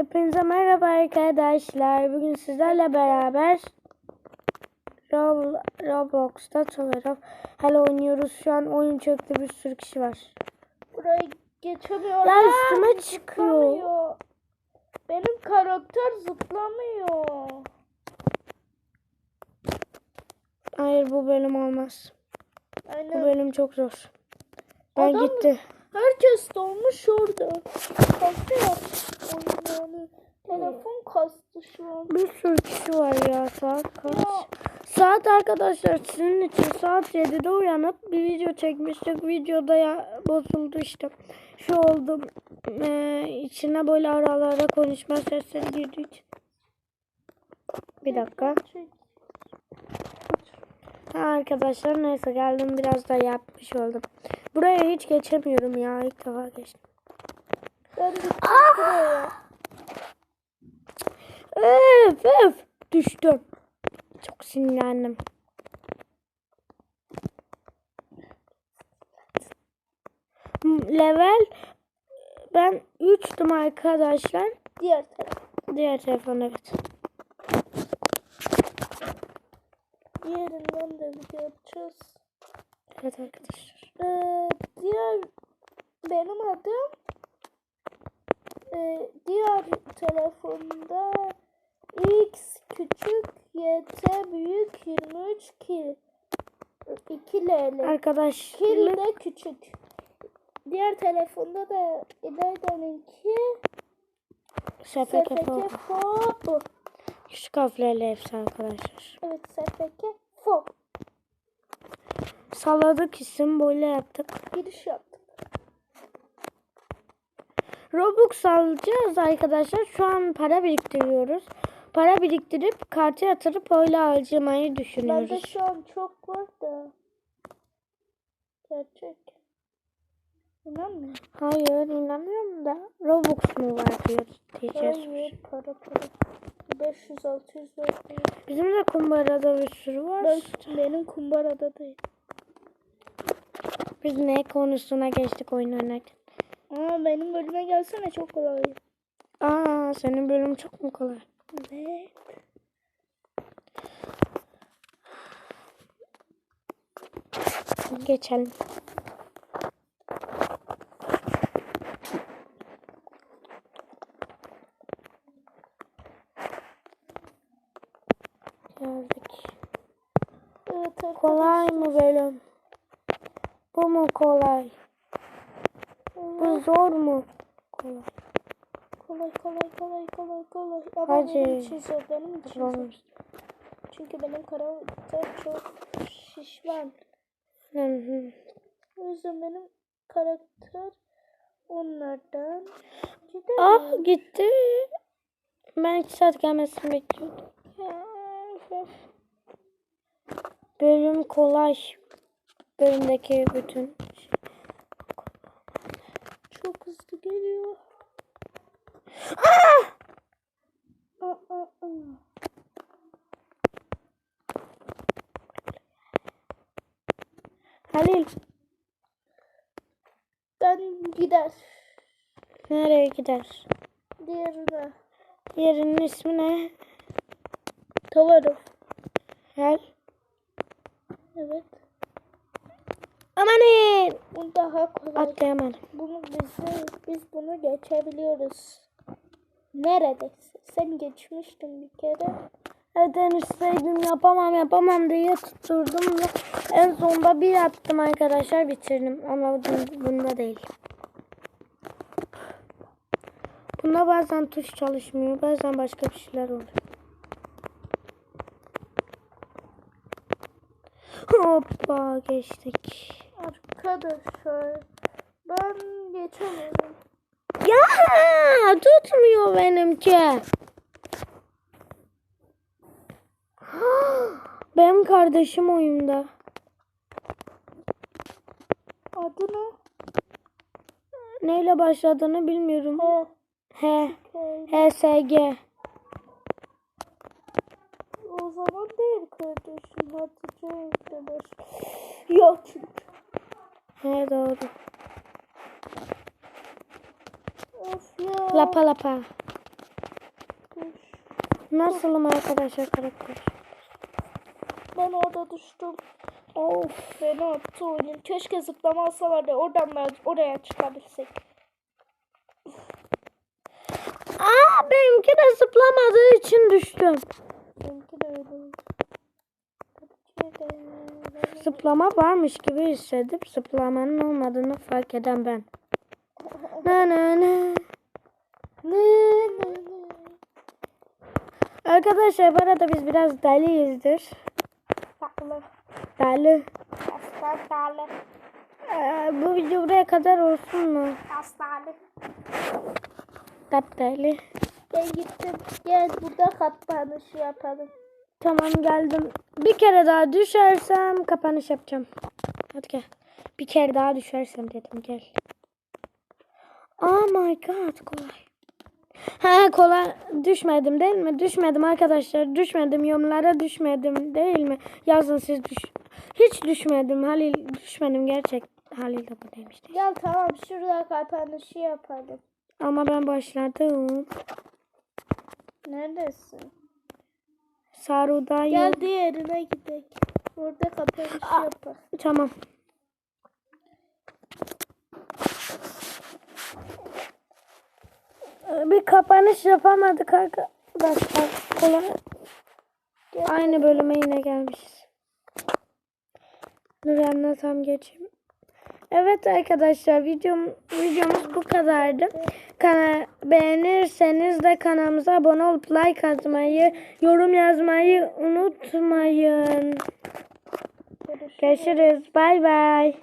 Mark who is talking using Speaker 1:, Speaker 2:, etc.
Speaker 1: Hepinize merhaba arkadaşlar. Bugün sizlerle beraber Rob- Roblox'ta Tower of Hell oynuyoruz. Şu an oyun çöktü bir sürü kişi var.
Speaker 2: Buraya geçemiyor.
Speaker 1: Ya üstüme çıkıyor.
Speaker 2: zıplamıyor. Benim karakter zıplamıyor.
Speaker 1: Hayır bu bölüm olmaz. Bu
Speaker 2: Aynen.
Speaker 1: bölüm çok zor. Ben
Speaker 2: Adam-
Speaker 1: gitti.
Speaker 2: Herkes dolmuş orada. Kastı yapmış oyunlarını. Telefon kastı şu an.
Speaker 1: Bir sürü kişi var ya saat kaç?
Speaker 2: Ya.
Speaker 1: Saat arkadaşlar sizin için saat 7'de uyanıp bir video çekmiştik. Videoda ya bozuldu işte. Şu oldu. Ee, içine böyle aralara konuşma sesleri girdiği için. Bir dakika. Ha, arkadaşlar neyse geldim biraz da yapmış oldum. Buraya hiç geçemiyorum ya ilk defa geçtim.
Speaker 2: Ben gittim buraya.
Speaker 1: Öf öf düştüm. Çok sinirlendim. Level ben 3'tüm arkadaşlar.
Speaker 2: Diğer.
Speaker 1: Diğer telefon evet.
Speaker 2: Diğerinden de video yapacağız.
Speaker 1: Evet arkadaşlar.
Speaker 2: Ee, diğer benim adım ee, diğer telefonda X küçük YT büyük 23 kil 2 LL
Speaker 1: Arkadaş
Speaker 2: kil de küçük. Diğer telefonda da İlayda'nınki SFK
Speaker 1: falan.
Speaker 2: FO bu.
Speaker 1: Küçük harflerle hepsi arkadaşlar.
Speaker 2: Evet SFK FO.
Speaker 1: Salladık isim böyle yaptık.
Speaker 2: Giriş yaptık.
Speaker 1: Robux alacağız arkadaşlar. Şu an para biriktiriyoruz. Para biriktirip kartı yatırıp öyle harcamayı
Speaker 2: Bende
Speaker 1: düşünüyoruz.
Speaker 2: şu an çok var da. Gerçek. İnanmıyorum.
Speaker 1: Hayır inanmıyorum da. Robux mu var diyoruz diyeceğiz.
Speaker 2: Hayır para para. 500 600 400.
Speaker 1: Bizim de kumbarada bir sürü var.
Speaker 2: Ben, benim kumbarada değil.
Speaker 1: Biz ne konusuna geçtik oyun oynarken.
Speaker 2: Aa benim bölüme gelsene çok kolay.
Speaker 1: Aa senin bölüm çok mu kolay?
Speaker 2: Evet.
Speaker 1: Geçelim. Geldik.
Speaker 2: Evet.
Speaker 1: Kolay mı bölüm? Bu mu kolay? Bu zor mu? Kolay.
Speaker 2: Kolay kolay kolay kolay kolay. Ama
Speaker 1: Hadi.
Speaker 2: benim için zor benim için zor. Çünkü benim karakter çok şişman.
Speaker 1: Hı hı.
Speaker 2: O yüzden benim karakter onlardan gider.
Speaker 1: Ah gitti. Ben iki saat gelmesini bekliyordum. Bölüm kolay. Bölümdeki bütün şey.
Speaker 2: Çok hızlı geliyor.
Speaker 1: Halil
Speaker 2: Ben gider.
Speaker 1: nereye gider?
Speaker 2: Diğerine.
Speaker 1: Yerinin ismi ne?
Speaker 2: Tavarov.
Speaker 1: Hel.
Speaker 2: Evet.
Speaker 1: Amanın.
Speaker 2: Bu daha kolay.
Speaker 1: Atlayamadım.
Speaker 2: Bunu biz, biz bunu geçebiliyoruz. Neredeyse. Sen geçmiştin bir kere.
Speaker 1: Neden isteydim yapamam yapamam diye tutturdum ve en sonunda bir yaptım arkadaşlar bitirdim ama bun- bunda değil. Bunda bazen tuş çalışmıyor bazen başka bir şeyler oluyor. Hoppa geçtik.
Speaker 2: Arkadaşlar ben geçemiyorum.
Speaker 1: Ya tutmuyor benimki. Benim kardeşim oyunda.
Speaker 2: Adı ne?
Speaker 1: Neyle başladığını bilmiyorum.
Speaker 2: He.
Speaker 1: H. HSG.
Speaker 2: O zaman değil kardeşim. Hatice arkadaş. Yok çünkü.
Speaker 1: He doğru.
Speaker 2: Of ya.
Speaker 1: Lapa lapa. Nasılım arkadaşlar karakter?
Speaker 2: Ben orada düştüm. Of beni attı oyun. Keşke zıplama alsalardı oradan ben oraya çıkabilsek.
Speaker 1: Aa benimki de zıplamadığı için düştüm.
Speaker 2: Benimki de öyle.
Speaker 1: Zıplama varmış gibi hissedip zıplamanın olmadığını fark eden ben. Na na na. Arkadaşlar bu arada biz biraz deliyizdir.
Speaker 2: Tatlı.
Speaker 1: Deli.
Speaker 2: Hastane.
Speaker 1: Ee, bu video buraya kadar olsun mu?
Speaker 2: Hastane.
Speaker 1: Kat deli.
Speaker 2: Ben gittim. Gel burada kapanışı yapalım.
Speaker 1: Tamam geldim. Bir kere daha düşersem kapanış yapacağım. Hadi gel. Bir kere daha düşersem dedim gel. Oh my god kolay. Ha kolay düşmedim değil mi? Düşmedim arkadaşlar. Düşmedim yorumlara düşmedim değil mi? Yazın siz düş. Hiç düşmedim Halil düşmedim gerçek. Halil de buradaymış.
Speaker 2: Gel tamam şurada kapanışı yapalım.
Speaker 1: Ama ben başladım.
Speaker 2: Neredesin?
Speaker 1: Sarudayım.
Speaker 2: Gel diğerine gidelim. Orada kapanışı yapalım.
Speaker 1: Tamam. Bir kapanış yapamadık arkadaşlar. Kolay. Aynı bölüme yine gelmişiz. Dur yanına tam geçeyim. Evet arkadaşlar videom, videomuz bu kadardı. Kana, beğenirseniz de kanalımıza abone olup like atmayı, yorum yazmayı unutmayın. Görüşürüz. Bay bay.